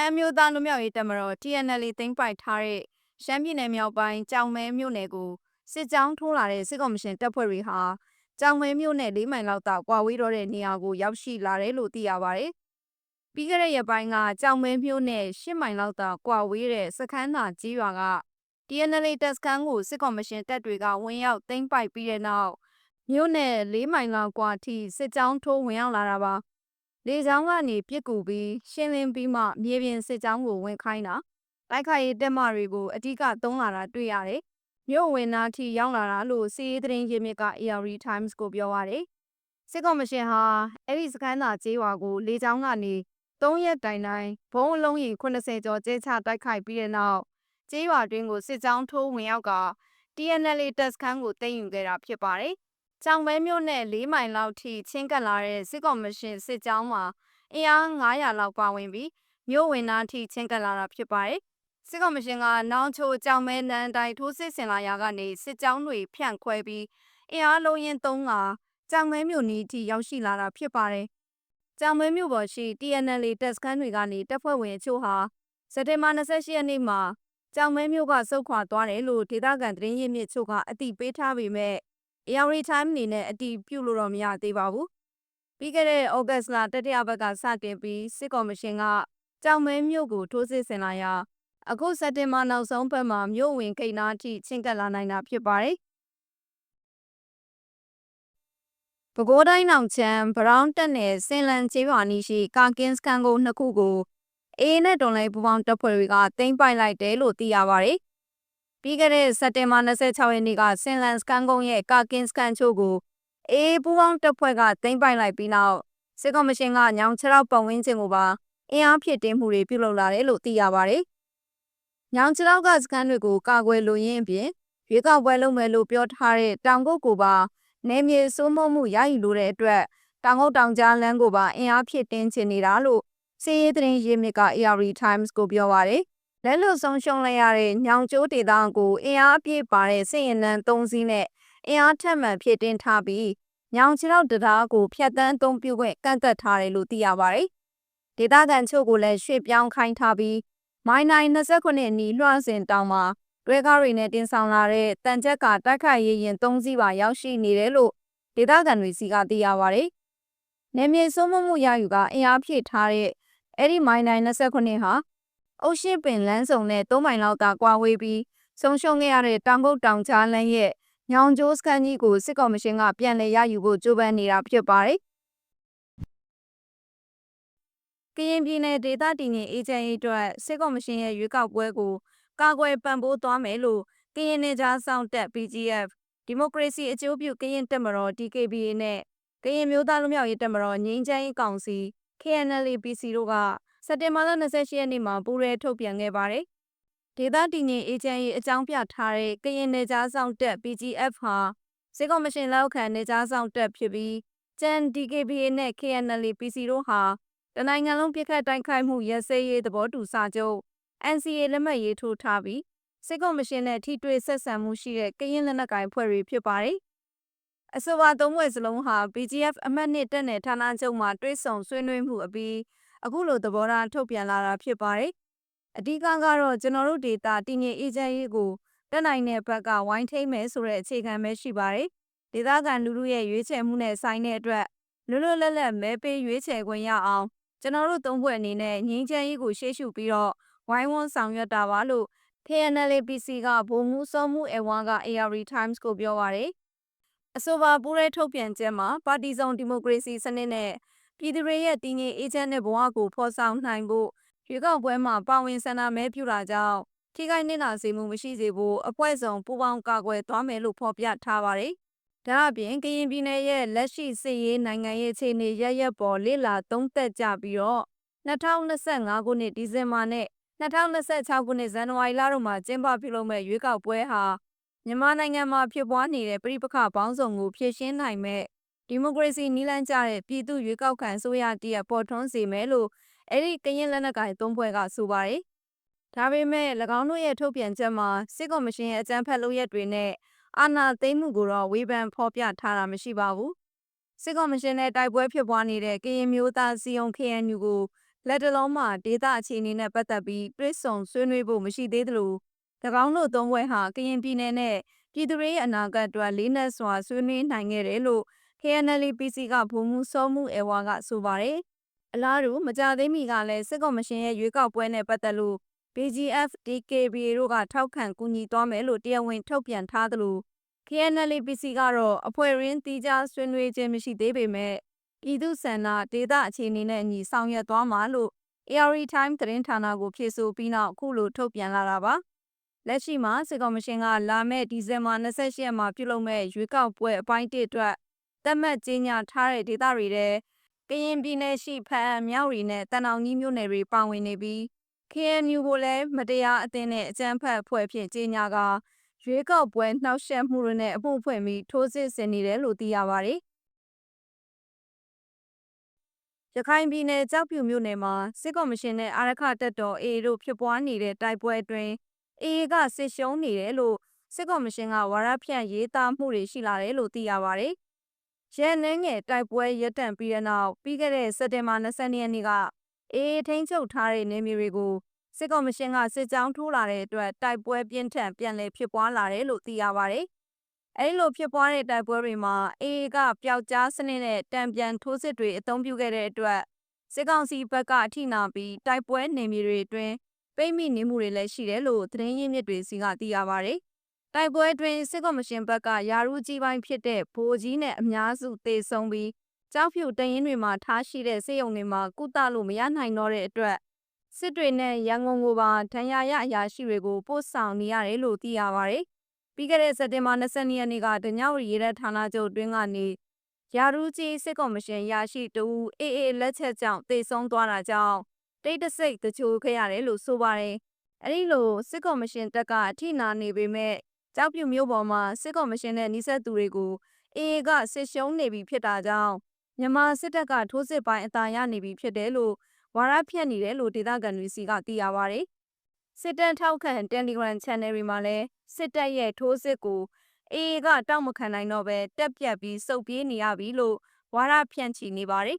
မ်းမျိုးသားလူမျိုးရေးတပ်မတော် TNL သိမ်းပိုက်ထားတဲ့ရှမ်းပြည်နယ်မြောက်ပိုင်းကြောင်မဲမြို့နယ်ကိုစစ်ကြောင်းထိုးလာတဲ့စစ်ကောင်မရှင်တပ်ဖွဲ့တွေဟာကြောင်မဲမြို့နယ်၄မိုင်လောက်သာကွာဝေးတော့တဲ့နေရာကိုရောက်ရှိလာတယ်လို့သိရပါတယ်။ပြီးခဲ့တဲ့ရက်ပိုင်းကကြောင်မဲမြို့နယ်၈မိုင်လောက်သာကွာဝေးတဲ့စခန်းသာကြီးရွာက TNL တပ်စခန်းကိုစစ်ကောင်မရှင်တပ်တွေကဝင်ရောက်သိမ်းပိုက်ပြီးတဲ့နောက်မြို့နယ်၄မိုင်လောက်ကွာထိစစ်ကြောင်းထိုးဝင်ရောက်လာတာပါ။ လေကြောင်းကနေပြစ်ကူပြီးရှင်းလင်းပြီးမှမြေပြင်စစ်ကြောင်းကိုဝင်ခိုင်းတာတိုက်ခိုက်ရေးတပ်မတွေကိုအ धिक သုံးလာတာတွေ့ရတယ်။မြို့ဝင်နာထိရောက်လာတာလို့စီးရေးသတင်းရင်းမြစ်က AR Times ကိုပြောရတယ်။စစ်ကောင်မရှင်ဟာအဲ့ဒီစခန်းသာကျေးရွာကိုလေကြောင်းကနေ၃ရက်တိုင်တိုင်ဘုံအလုံးကြီး80ကျော်ကျဲချတိုက်ခိုက်ပြီးတဲ့နောက်ကျေးရွာတွင်းကိုစစ်ကြောင်းထိုးဝင်ရောက်က TNL တပ်စခန်းကိုသိမ်းယူခဲ့တာဖြစ်ပါတယ်။ ကြောင်မဲမြို့နယ်၄မိုင်လောက်ထိချင်းကပ်လာတဲ့စစ်ကောင်မရှင်စစ်ကြောင်းမှာအင်အား900လောက်ပါဝင်ပြီးမြို့ဝင်နာထိချင်းကပ်လာတာဖြစ်ပါတယ်။စစ်ကောင်မရှင်ကနောင်ချိုကြောင်မဲနန်းတိုင်းထိုးစစ်ဆင်လာရာကနေစစ်ကြောင်းတွေဖြန့်ခွဲပြီးအင်အားလုံးရင်သုံးကကြောင်မဲမြို့နီးထိရောက်ရှိလာတာဖြစ်ပါတယ်။ကြောင်မဲမြို့ပေါ်ရှိ TNL တပ်စခန်းတွေကနေတပ်ဖွဲ့ဝင်အချို့ဟာစက်တင်ဘာ28ရက်နေ့မှာကြောင်မဲမြို့ကစုတ်ခွာသွားတယ်လို့ဒေသခံသတင်းရင်းမြစ်ချို့ကအတိပေးထားပေမဲ့ AR Time အနေနဲ့အတိပြုလို့တော့မရသေးပါဘူး။ပြီးခဲ့တဲ့ဩဂတ်စ်လတတိယဘက်ကစတင်ပြီးစစ်ကော်မရှင်ကကြောင်မဲမြို့ကိုထိုးစစ်ဆင်လာရာအခုစက်တင်ဘာနောက်ဆုံးပတ်မှာမြို့ဝင်ခိတ်နာအထိချင်းကပ်လာနိုင်တာဖြစ်ပါတယ်။ပဲခူးတိုင်းနောက်ချမ်းဘရောင်းတက်နယ်စင်လန်ကျေးရွာနီရှိကာကင်းစကန်ကိုနှစ်ခုကိုအေးနဲ့တွန်လိုင်းပူပေါင်းတပ်ဖွဲ့တွေကတင်ပိုက်လိုက်တယ်လို့သိရပါတယ်။ ပြီးခဲ့တဲ့စက်တင်ဘာ26ရက်နေ့ကစင်လန်စကန်ကုန်းရဲ့ကာကင်းစကန်ချို့ကိုအေးပူပေါင်းတပ်ဖွဲ့ကတင်ပိုက်လိုက်ပြီးနောက်စစ်ကော်မရှင်ကညောင်ချရောက်ပတ်ဝန်းကျင်ကိုပါအင်အားဖြစ်တင်းမှုတွေပြုလုပ်လာတယ်လို့သိရပါတယ်။ညောင်ချလောက်ကစကန်တွေကိုကာကွယ်လိုရင်းအပြင်ရွေးကောက်ပွဲလုပ်မယ်လို့ပြောထားတဲ့တောင်ကုတ်ကိုပါနေမြေစိုးမိုးမှုရယူလိုတဲ့အတွက်တောင်ကုတ်တောင်ကြားလမ်းကိုပါအင်အားဖြစ်တင်းချင်နေတာလို့စီးရေးသတင်းရင်းမြစ်က AR Times ကိုပြောပါတယ်။ လက်လွတ်ဆုံးရှုံးလိုက်ရတဲ့ညောင်ကျိုးဒေသကိုအင်အားအပြည့်ပါတဲ့စစ်ရင်နံ၃စီးနဲ့အင်အားထက်မှန်ဖြစ်တင်းထားပြီးညောင်ချလောက်တရားကိုဖျက်ဆီးအုံပြုခွင့်ကန့်သက်ထားတယ်လို့သိရပါတယ်။ဒေသခံချို့ကိုလည်းရွှေ့ပြောင်းခိုင်းထားပြီးမိုင်းနိုင်29နီလွှမ်းစင်တောင်မှာတွဲကားတွေနဲ့တင်ဆောင်လာတဲ့တန်ချက်ကတိုက်ခိုက်ရေးရင်၃စီးပါရောက်ရှိနေတယ်လို့ဒေသခံတွေစီကသိရပါတယ်။နေမြေစိုးမိုးမှုရယူကအင်အားဖြည့်ထားတဲ့အဲ့ဒီမိုင်းနိုင်29ဟာ အုတ်ရှိပင်လမ်းစုံနဲ့၃မိုင်လောက်သာကွာဝေးပြီးဆုံးရှုံးခဲ့ရတဲ့တောင်ကုတ်တောင်ကြားလမ်းရဲ့ညောင်ကျိုးစခန်းကြီးကိုစစ်ကော်မရှင်ကပြန်လည်ရယူဖို့ကြိုးပမ်းနေတာဖြစ်ပါတယ်။ကရင်ပြည်နယ်ဒေသတည်ငြိမ်အေဂျင့်ရေးအတွက်စစ်ကော်မရှင်ရဲ့ရွေးကောက်ပွဲကိုကာကွယ်ပံ့ပိုးသွားမယ်လို့ကရင်နေကြားဆောင်တက် BGF ဒီမိုကရေစီအကျိုးပြုကရင်တက်မတော် DKBA နဲ့ကရင်မျိုးသားလူမျိုးရေးတက်မတော်ငြိမ်းချမ်းရေးကောင်စီ KNLA-PC တို့က စက်တင်ဘာလ28ရက်နေ့မှာပူးရဲထုတ်ပြန်ခဲ့ပါတယ်။ဒေသတည်ငြိမ်အေဂျင့်ရေးအကြောင်းပြထားတဲ့ကရင်နေကြားဆောင်တက် BGF ဟာစစ်ကော်မရှင်လက်အောက်ခံနေကြားဆောင်တက်ဖြစ်ပြီးကျန် DKBA နဲ့ KNLA-PC တို့ဟာတနိုင်ငံလုံးပြစ်ခတ်တိုက်ခိုက်မှုရစဲရေးသဘောတူစာချုပ် NCA လက်မှတ်ရေးထိုးထားပြီးစစ်ကော်မရှင်နဲ့ထိတွေ့ဆက်ဆံမှုရှိတဲ့ကရင်လက်နက်ကိုင်ဖွဲ့တွေဖြစ်ပါတယ်။အဆိုပါသုံးဖွဲ့စလုံးဟာ BGF အမှတ်နှစ်တက်နယ်ဌာနချုပ်မှာတွဲဆုံဆွေးနွေးမှုအပြီး အခုလိုသဘောထားထုတ်ပြန်လာတာဖြစ်ပါတယ်။အဓိကကတော့ကျွန်တော်တို့ဒေတာတည်ငြိမ်အေဂျင့်ရေးကိုတက်နိုင်တဲ့ဘက်ကဝိုင်းထိန်မယ်ဆိုတဲ့အခြေခံပဲရှိပါတယ်။ဒေသခံလူလူရဲ့ရွေးချယ်မှုနဲ့ဆိုင်တဲ့အတွက်လွတ်လွတ်လပ်လပ်မဲပေးရွေးချယ်ခွင့်ရအောင်ကျွန်တော်တို့သုံးဖွဲ့အနေနဲ့ငြိမ်းချမ်းရေးကိုရှေ့ရှုပြီးတော့ဝိုင်းဝန်းဆောင်ရွက်တာပါလို့ KNLA-PC ကဗိုလ်မှူးစောမှုအဝါက AR Times ကိုပြောပါရယ်အဆိုပါပူးရဲထုတ်ပြန်ချက်မှာပါတီစုံဒီမိုကရေစီစနစ်နဲ့ ပြည်သူတွေရဲ့တည်ငြိမ်အေးချမ်းတဲ့ဘဝကိုဖော်ဆောင်နိုင်ဖို့ရွေးကောက်ပွဲမှာပါဝင်ဆန္ဒမဲပြုတာကြောင့်ထိခိုက်နစ်နာစေမှုမရှိစေဖို့အဖွဲ့ဆောင်ပူးပေါင်းကာကွယ်သွားမယ်လို့ဖော်ပြထားပါတယ်။ဒါအပြင်ကရင်ပြည်နယ်ရဲ့လက်ရှိစစ်ရေးနိုင်ငံရေးအခြေအနေရရက်ပေါ်လေ့လာသုံးသပ်ကြပြီးတော့2025ခုနှစ်ဒီဇင်ဘာနဲ့2026ခုနှစ်ဇန်နဝါရီလတို့မှာကျင်းပပြုလုပ်မဲ့ရွေးကောက်ပွဲဟာမြန်မာနိုင်ငံမှာဖြစ်ပွားနေတဲ့ပြည်ပခပေါင်းစုံကိုဖြည့်ရှင်းနိုင်မဲ့ ဒီမိုကရေစီနည်းလမ်းကျတဲ့ပြည်သူရွေးကောက်ခံဆိုရတည်းပေါ်ထွန်းစေမယ်လို့အဲ့ဒီကရင်လက်နက်ကိုင်သုံးဖွဲ့ကဆိုပါတယ်။ဒါပေမဲ့၎င်းတို့ရဲ့ထုတ်ပြန်ချက်မှာစစ်ကော်မရှင်ရဲ့အကြမ်းဖက်လုပ်ရက်တွေနဲ့အာဏာသိမ်းမှုကိုတော့ဝေဖန်ဖော်ပြထားတာမရှိပါဘူး။စစ်ကော်မရှင်နဲ့တိုက်ပွဲဖြစ်ပွားနေတဲ့ကရင်မျိုးသားစီယုံ KNU ကိုလက်တလုံးမှာဒေသအခြေအနေနဲ့ပတ်သက်ပြီးတွစ်ဆုံဆွေးနွေးဖို့မရှိသေးသလို၎င်းတို့သုံးဘွဲဟာကရင်ပြည်နယ်နဲ့ပြည်သူ့ရေးအနာဂတ်အတွက်လေးနက်စွာဆွေးနွေးနိုင်ခဲ့တယ်လို့ KNL PC ကဗိုလ်မှူးစောမှုအေဝါကဆိုပါတယ်။အလားတူမကြသေးမီကလည်းစစ်ကော်မရှင်ရဲ့ရွေးကောက်ပွဲနဲ့ပတ်သက်လို့ BGF DKBA တို့ကထောက်ခံကူညီသွားမယ်လို့တရားဝင်ထုတ်ပြန်ထားသလို KNL PC ကတော့အဖွဲ့ရင်းတီးခြားဆွေးနွေးခြင်းမရှိသေးပေမဲ့ပြည်သူ့ဆန္ဒဒေသအခြေအနေနဲ့အညီဆောင်ရွက်သွားမှာလို့ AR Time သတင်းဌာနကိုဖြေဆိုပြီးနောက်အခုလိုထုတ်ပြန်လာတာပါလက်ရှိမှာစစ်ကော်မရှင်ကလာမယ့်ဒီဇင်ဘာ28ရက်မှာပြုလုပ်မဲ့ရွေးကောက်ပွဲအပိုင်း1အတွက် သတ်မှတ်ကြေညာထားတဲ့ဒေသတွေထဲကရင်ပြည်နယ်ရှိဖအံမြောက်ရီနဲ့တန်အောင်ကြီးမြို့နယ်တွေပါဝင်နေပြီး KNU ကိုလည်းမတရားအသင်းနဲ့အကြမ်းဖက်အဖွဲ့ဖြင့်ကြေညာကရွေးကောက်ပွဲနှောက်ယှက်မှုတွေနဲ့အမှုဖွင့်ပြီးထိုးစစ်ဆင်နေတယ်လို့သိရပါတယ်ရခိုင်ပြည်နယ်ကြောက်ဖြူမြို့နယ်မှာစစ်ကော်မရှင်နဲ့အာရခတပ်တော် AA တို့ဖြစ်ပွားနေတဲ့တိုက်ပွဲအတွင်း AA ကစစ်ရှုံးနေတယ်လို့စစ်ကော်မရှင်ကဝါရဖြန့်ရေးသားမှုတွေရှိလာတယ်လို့သိရပါတယ်။ ရဲနှင်းငယ်တိုက်ပွဲရပ်တန့်ပြီးတဲ့နောက်ပြီးခဲ့တဲ့စက်တင်ဘာ22ရက်နေ့က AA ထိန်းချုပ်ထားတဲ့နေမြေတွေကိုစစ်ကော်မရှင်ကစစ်ကြောင်းထိုးလာတဲ့အတွက်တိုက်ပွဲပြင်းထန်ပြန်လည်ဖြစ်ပွားလာတယ်လို့သိရပါတယ်။အဲဒီလိုဖြစ်ပွားတဲ့တိုက်ပွဲတွေမှာ AA ကပျောက်ကြားစနစ်နဲ့တံပြန်ထိုးစစ်တွေအသုံးပြုခဲ့တဲ့အတွက်စစ်ကောင်စီဘက်ကအထိနာပြီးတိုက်ပွဲနေမြေတွေအတွင်းပိတ်မိနေမှုတွေလည်းရှိတယ်လို့သတင်းရင်းမြစ်တွေစီကသိရပါတယ်။ တိုက်ပွဲအတွင်းစစ်ကော်မရှင်ဘက်ကယာရုကြီးပိုင်းဖြစ်တဲ့ဗိုလ်ကြီးနဲ့အများစုတေဆုံးပြီးကြောက်ဖြူတရင်တွေမှာထားရှိတဲ့စေယုံတွေမှာကုသလို့မရနိုင်တော့တဲ့အတွက်စစ်တွေနဲ့ရန်ကုန်ကိုပါဒဏ်ရာရအရာရှိတွေကိုပို့ဆောင်နေရတယ်လို့သိရပါတယ်။ပြီးခဲ့တဲ့စက်တင်ဘာ22ရက်နေ့ကဒညဝရီရဲဌာနချုပ်တွင်းကနေရာရူးကြီးစစ်ကော်မရှင်ရရှိတူအေးအေးလက်ချက်ကြောင့်တေဆုံးသွားတာကြောင့်တိတ်တဆိတ်တချို့ခဲ့ရတယ်လို့ဆိုပါတယ်။အဲဒီလိုစစ်ကော်မရှင်တက်ကအထိနာနေပေမဲ့ ကြောက်ပြူမျိုးပေါ်မှာစစ်ကော်မရှင်နဲ့နှိဆက်သူတွေကိုအေးကစစ်ရှုံးနေပြီဖြစ်တာကြောင့်မြန်မာစစ်တပ်ကထိုးစစ်ပိုင်းအသာရနေပြီဖြစ်တယ်လို့ဝါရဖြန့်နေတယ်လို့ဒေသခံတွေစီကသိရပါတယ်။စစ်တပ်ထောက်ခံ Telegram Channel တွေမှာလည်းစစ်တပ်ရဲ့ထိုးစစ်ကိုအေးကတောက်မခံနိုင်တော့ပဲတက်ပြတ်ပြီးစုပ်ပြေးနေရပြီလို့ဝါရဖြန့်ချီနေပါတယ်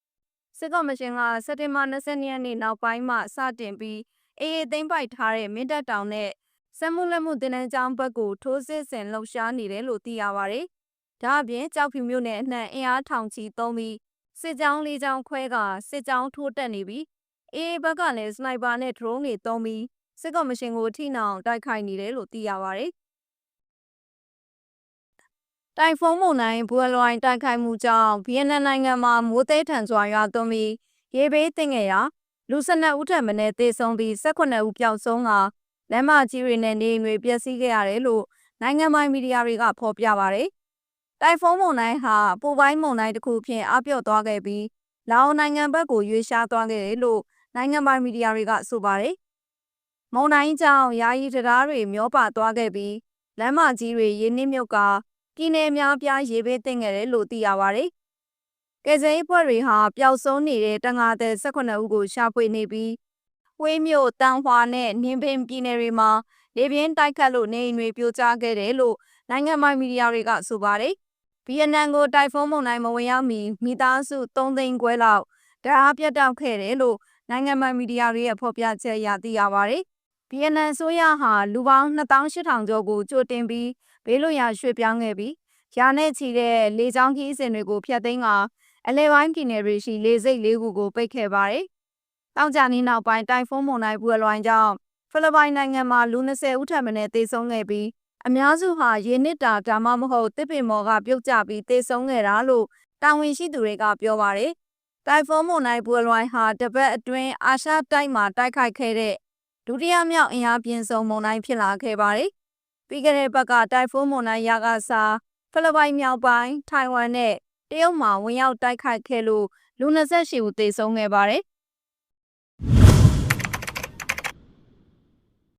။စစ်ကော်မရှင်ကစက်တင်ဘာ20ရက်နေ့နောက်ပိုင်းမှစတင်ပြီးအေးသိမ်းပိုက်ထားတဲ့မင်းတပ်တောင်နဲ့ စက်မှုလက်မှုတင်နန်းကျောင်းဘက်ကိုထိုးစစ်ဆင်လှုပ်ရှားနေတယ်လို့သိရပါတယ်။ဒါအပြင်ကြောက်ဖြူမြို့နယ်အနှံ့အင်အားထောင်ချီသုံးပြီးစစ်ကြောင်းလေးကြောင်းခွဲကစစ်ကြောင်းထိုးတက်နေပြီးအေးဘက်ကလည်းစနိုက်ပါနဲ့ဒရုန်းတွေသုံးပြီးစစ်ကော်မရှင်ကိုထိနှောင်တိုက်ခိုက်နေတယ်လို့သိရပါတယ်။တိုင်ဖုန်းမုန်တိုင်းဘူအလွိုင်းတိုက်ခိုက်မှုကြောင့်ဗီယက်နမ်နိုင်ငံမှာမိုးသေးထန်စွာရွာသွန်းပြီးရေဘေးသင့်ခဲ့ရာလူ12ဦးထပ်မံသေဆုံးပြီး18ဦးပျောက်ဆုံးက လမ်းမကြီးတွေနဲ့နေအိမ်တွေပျက်စီးခဲ့ရတယ်လို့နိုင်ငံပိုင်မီဒီယာတွေကဖော်ပြပါတယ်။တိုင်ဖုန်းမုန်တိုင်းဟာပူပိုင်းမုန်တိုင်းတစ်ခုဖြင့်အပြော့သွားခဲ့ပြီးလာအိုနိုင်ငံဘက်ကိုရွေ့ရှားသွားခဲ့တယ်လို့နိုင်ငံပိုင်မီဒီယာတွေကဆိုပါတယ်။မုန်တိုင်းကြောင့်ယာယီတရားတွေမျောပါသွားခဲ့ပြီးလမ်းမကြီးတွေရေနစ်မြုပ်ကပြည်내များပြားရေဘေးသင့်ခဲ့တယ်လို့သိရပါတယ်။ကယ်ဆယ်ရေးဖွဲ့တွေဟာပျောက်ဆုံးနေတဲ့တန်ငါတဲ့18ဦးကိုရှာဖွေနေပြီး ဝေးမြို့တန်ဟွာနဲ့နင်းပင်ပြည်နယ်တွေမှာလေပြင်းတိုက်ခတ်လို့နေအိမ်တွေပြိုကျခဲ့တယ်လို့နိုင်ငံပိုင်မီဒီယာတွေကဆိုပါတယ်။ဗီယက်နမ်ကိုတိုင်ဖုန်းမုန်တိုင်းမဝင်ရောက်မီမိသားစု3သိန်းခွဲလောက်ဓာတ်ပြတ်တောက်ခဲ့တယ်လို့နိုင်ငံပိုင်မီဒီယာတွေရဲ့ဖော်ပြချက်အရသိရပါတယ်။ဗီယက်နမ်ဆိုရဟာလူပေါင်း2800ကျော်ကိုကြိုတင်ပြီးဘေးလွတ်ရာရွှေ့ပြောင်းခဲ့ပြီးရာနဲ့ချီတဲ့လေကြောင်းခီးစဉ်တွေကိုဖျက်သိမ်းကအလဲပိုင်းပြည်နယ်တွေရှိလေဆိပ်လေးခုကိုပိတ်ခဲ့ပါတယ်။ တောင်ကြနီးနောက်ပိုင်းတိုင်ဖုန်းမုန်တိုင်းဘူအလွိုင်းကြောင့်ဖိလစ်ပိုင်နိုင်ငံမှာလူ20ဦးထပ်မံသေဆုံးခဲ့ပြီးအများစုဟာရေနစ်တာဒါမှမဟုတ်တစ်ပင်မော်ကပြုတ်ကျပြီးသေဆုံးခဲ့တာလို့တာဝန်ရှိသူတွေကပြောပါတယ်။တိုင်ဖုန်းမုန်တိုင်းဘူအလွိုင်းဟာတပတ်အတွင်းအာရှတိုက်မှာတိုက်ခိုက်ခဲ့တဲ့ဒုတိယမြောက်အင်အားပြင်းဆုံးမုန်တိုင်းဖြစ်လာခဲ့ပါတယ်။ပြီးခဲ့တဲ့ဘက်ကတိုင်ဖုန်းမုန်တိုင်းရာကစားဖိလစ်ပိုင်မြောက်ပိုင်းထိုင်ဝမ်နဲ့တရုတ်မှာဝင်ရောက်တိုက်ခိုက်ခဲ့လို့လူ28ဦးသေဆုံးခဲ့ပါတယ်